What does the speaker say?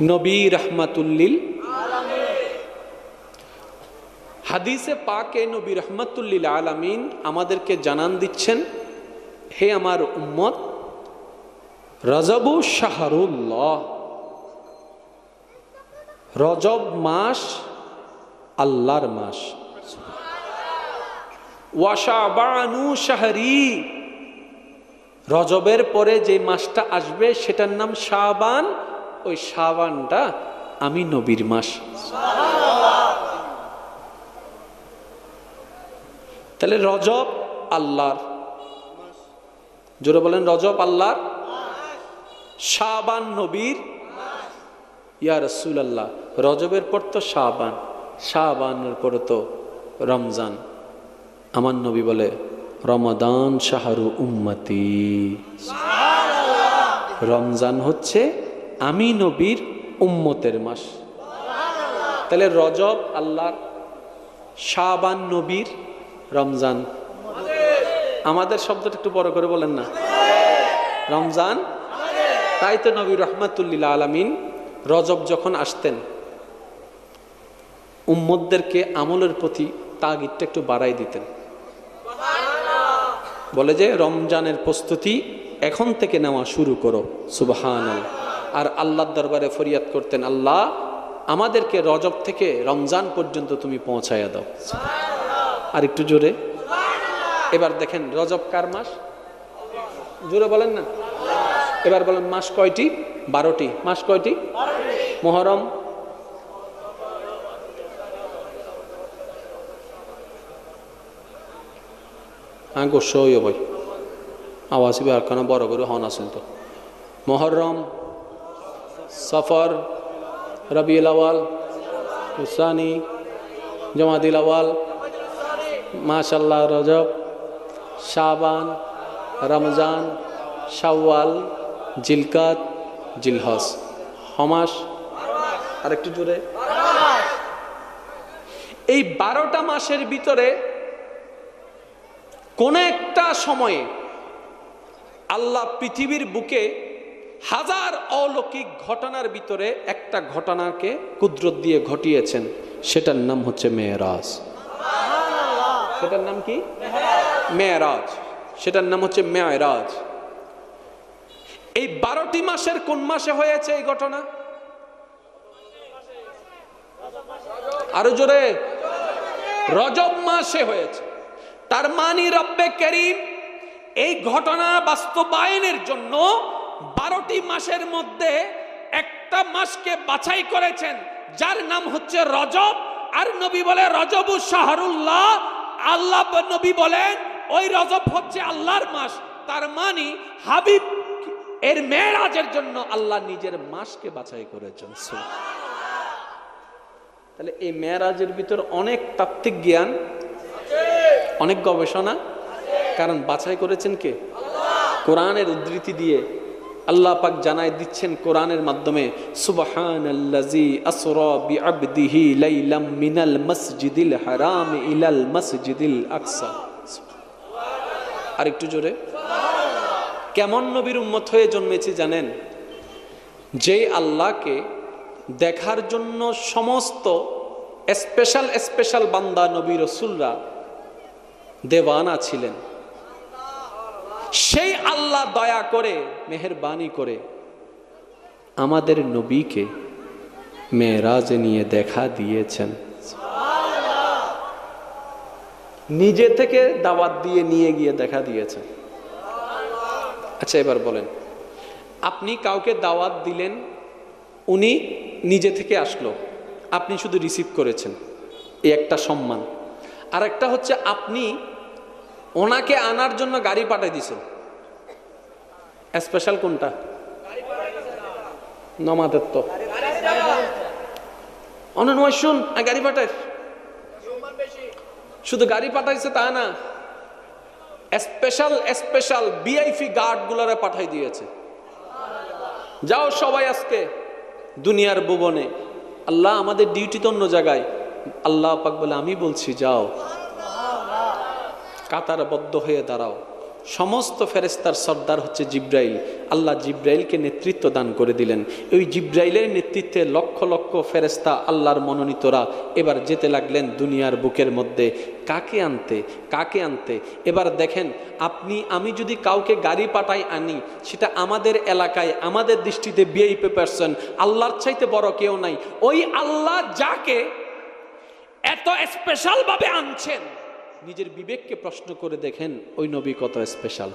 নবী রহমাতুল্লিল হাদিসে পাকে নবী রহমাতুল্লিল আলামিন আমাদেরকে জানান দিচ্ছেন, হে আমার উম্মত, রজবু শাহরুল্লাহ। রজব মাস আল্লাহর মাস। ওয়াশাবানু শাহরি। রজবের পরে যে মাসটা আসবে, সেটার নাম শাবান ওই শাবানটা আমি নবীর মাস। তাহলে রজব আল্লাহর। জোরে বলেন রজব আল্লাহর। শাবান নবীর। ইয়া রসুল আল্লাহ রজবের পর তো শাবান শাবানের পর তো রমজান। আমার নবী বলে রমাদান শাহরু উম্মতি। রমজান হচ্ছে আমি নবীর উম্মতের মাস। তাহলে রজব আল্লাহর, শাবান নবীর রমজান। আমাদের শব্দটা একটু বড় করে বলেন না। রমজান? তাই তো নবী রহমাতুল্লিল আলমিন রজব যখন আসতেন উম্মদদেরকে আমলের প্রতি তাগিদটা একটু বাড়াই দিতেন। বলে যে, রমজানের প্রস্তুতি এখন থেকে নেওয়া শুরু করো। সুবাহান আর আল্লাহর দরবারে ফরিয়াদ করতেন আল্লাহ আমাদেরকে রজব থেকে রমজান পর্যন্ত তুমি পৌঁছাইয়া দাও। আর একটু জোরে। এবার দেখেন রজব কার মাস? জোরে বলেন না। এবার বলেন মাস কয়টি? বারোটি। মাস কয়টি? মহরম। হ্যাঁ গোস্ব হইও ভাই। আওয়াজ আর কেন? বড় করে হন আসেন তো। মহরম সফর, রবিউল আওয়াল হুসানি জমাদিল আওয়াল মাশাল্লাহ রজব, শাবান, রমজান, শাওয়াল, জিলকাত জিলহস হমাস আর একটু জোরে। এই বারোটা মাসের ভিতরে কোন একটা সময়ে আল্লাহ পৃথিবীর বুকে হাজার অলৌকিক ঘটনার ভিতরে একটা ঘটনাকে কুদরত দিয়ে ঘটিয়েছেন, সেটার নাম হচ্ছে মেয়েরাজ। সেটার নাম কি? মেয়েরাজ। সেটার নাম হচ্ছে মেয়েরাজ। এই বারোটি মাসের কোন মাসে হয়েছে এই ঘটনা? আরও জোরে। রজব মাসে হয়েছে। তার মানি রব্বে করিম এই ঘটনা বাস্তবায়নের জন্য বারোটি মাসের মধ্যে একটা মাসকে বাছাই করেছেন, যার নাম হচ্ছে রজব। আর নবী বলে রজবু শাহরুল্লাহ। আল্লাহ নবী বলেন, ওই রজব হচ্ছে আল্লাহর মাস। তার মানি হাবিব এর মেয়েরাজের জন্য আল্লাহ নিজের মাসকে বাছাই করেছেন। তাহলে এই মেয়েরাজের ভিতর অনেক তাত্ত্বিক জ্ঞান, অনেক গবেষণা। কারণ বাছাই করেছেন কে? কোরআনের উদ্ধৃতি দিয়ে। আল্লাহ পাক জানাই দিচ্ছেন কোরআনের মাধ্যমে সুবহানাল্লাজি লাইলাম মিনাল ইলাল আর একটু জোরে। কেমন নবীর উম্মত হয়ে জন্মেছি জানেন? যে আল্লাহকে দেখার জন্য সমস্ত স্পেশাল স্পেশাল বান্দা নবী রসুলরা দেওয়ানা ছিলেন। সেই আল্লাহ দয়া করে, মেহরবানি করে আমাদের নবীকে মেয়েরাজে নিয়ে দেখা দিয়েছেন। নিজে থেকে দাওয়াত দিয়ে নিয়ে গিয়ে দেখা দিয়েছেন। আচ্ছা এবার বলেন, আপনি কাউকে দাওয়াত দিলেন, উনি নিজে থেকে আসলো, আপনি শুধু রিসিভ করেছেন, এই একটা সম্মান। আর একটা হচ্ছে, আপনি ওনাকে আনার জন্য গাড়ি পাঠাই দিছেন স্পেশাল কোনটা? নমাদের তো অনন্য় শুন গাড়ি পাঠাই শুধু গাড়ি পাঠাইছে তা না, স্পেশাল স্পেশাল বিআইপি গার্ড গুলারে পাঠাই দিয়েছে। যাও সবাই আজকে দুনিয়ার ভুবনে। আল্লাহ আমাদের ডিউটি তো অন্য জায়গায়। আল্লাহ পাক বলে, আমি বলছি যাও। কাতারবদ্ধ হয়ে দাঁড়াও। সমস্ত ফেরেস্তার সর্দার হচ্ছে জিব্রাইল। আল্লাহ জিব্রাইলকে নেতৃত্ব দান করে দিলেন। ওই জিব্রাইলের নেতৃত্বে লক্ষ লক্ষ ফেরেস্তা আল্লাহর মনোনীতরা এবার যেতে লাগলেন দুনিয়ার বুকের মধ্যে। কাকে আনতে? কাকে আনতে? এবার দেখেন, আপনি, আমি যদি কাউকে গাড়ি পাঠাই আনি, সেটা আমাদের এলাকায়, আমাদের দৃষ্টিতে বিআইপি পারসন আল্লাহর চাইতে বড় কেউ নাই। ওই আল্লাহ যাকে এত স্পেশালভাবে আনছেন নিজের বিবেককে প্রশ্ন করে দেখেন ওই নবী কত স্পেশাল